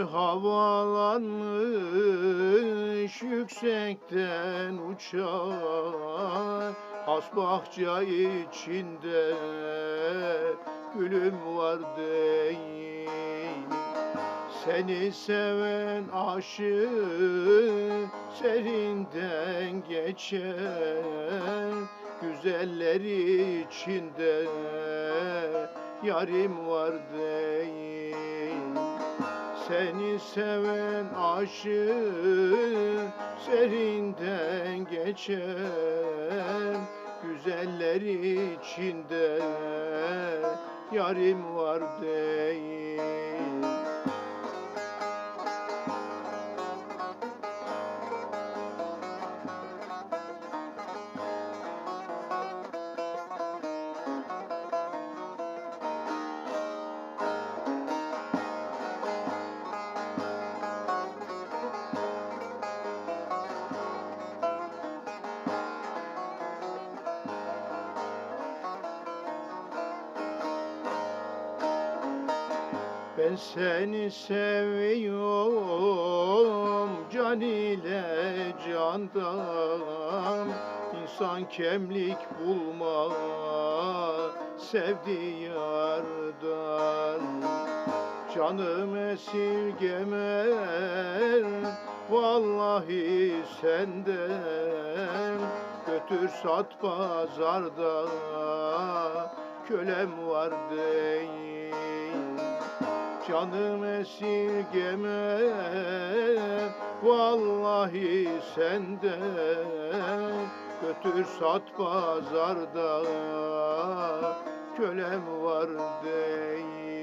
havalanmış yüksekten uçar. Has bahçe içinde gülüm var değil. Seni seven aşık serinden geçer. Güzeller içinde yarim var değil Seni seven aşık serinden geçer Güzeller içinde yarim var değil Ben seni seviyorum can ile candan. İnsan kemlik bulma sevdiği yardan. Canım esirgemer vallahi senden. Götür sat pazarda kölem var değil Canım esirgeme Vallahi senden Götür sat pazarda. Kölem var değil